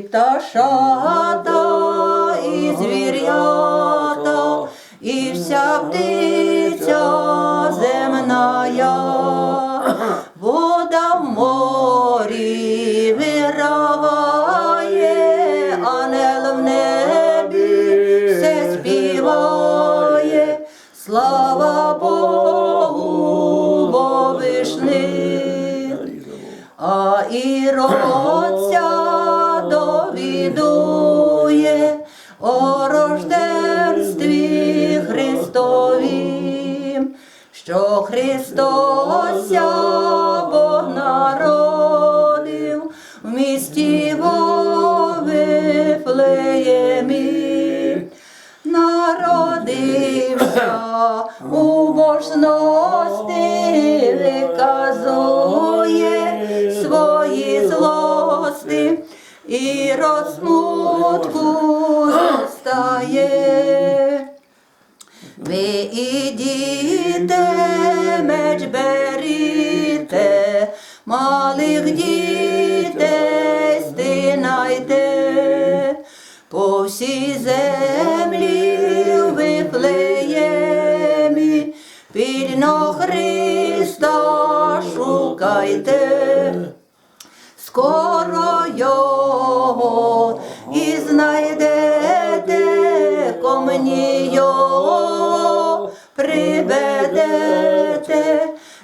пташата, і звір'ята, і вся птиця земная, вода в морі вирагає, ангел в небі все співає, слава Богу, бо вишних. А іродця довідує о рожденстві Христовім, що Христося Бог народив в місті Вифлеємі. Народився у божності, виказує і розсмутку стає. Ви ідіте, меч беріте, малих дітей стинайте, по всій землі в Вифлеємі, пільно Христа шукайте. Скоро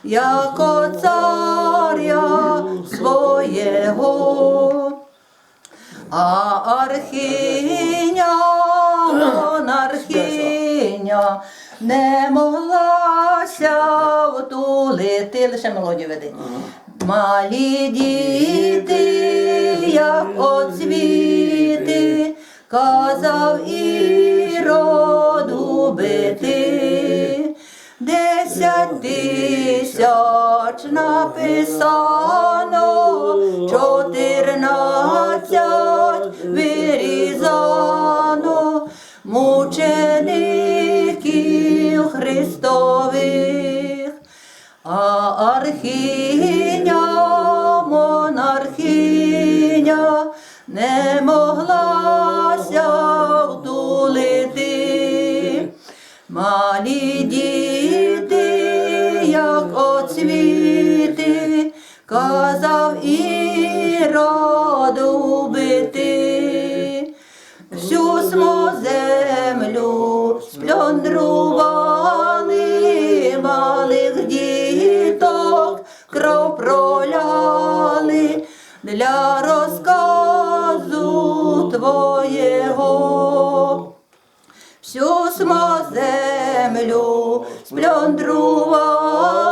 яко царя свого. А архіня, монархіня не моглася втулити, лише мелодію веди. Малі діти, як оцвіти, казав ірод убити. Десять тисяч написано, чотирнадцять вирізано, мучеників Христових. А архіня, казав ірод убити. Всю смо землю спльондрували, малих діток кров проляли для розказу твоєго. Всю смо землю спльондрували, з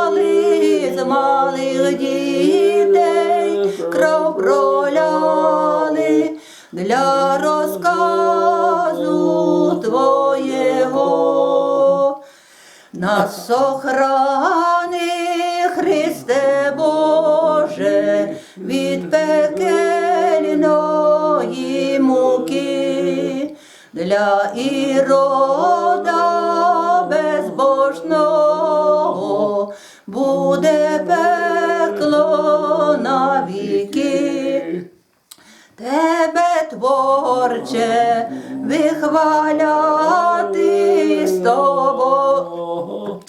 малих дітей кров проляли для розказу твоєго. Нас сохрани, Христе Боже, від пекельної муки, для ірода буде пекло навіки. Тебе творче вихваляти з тобою.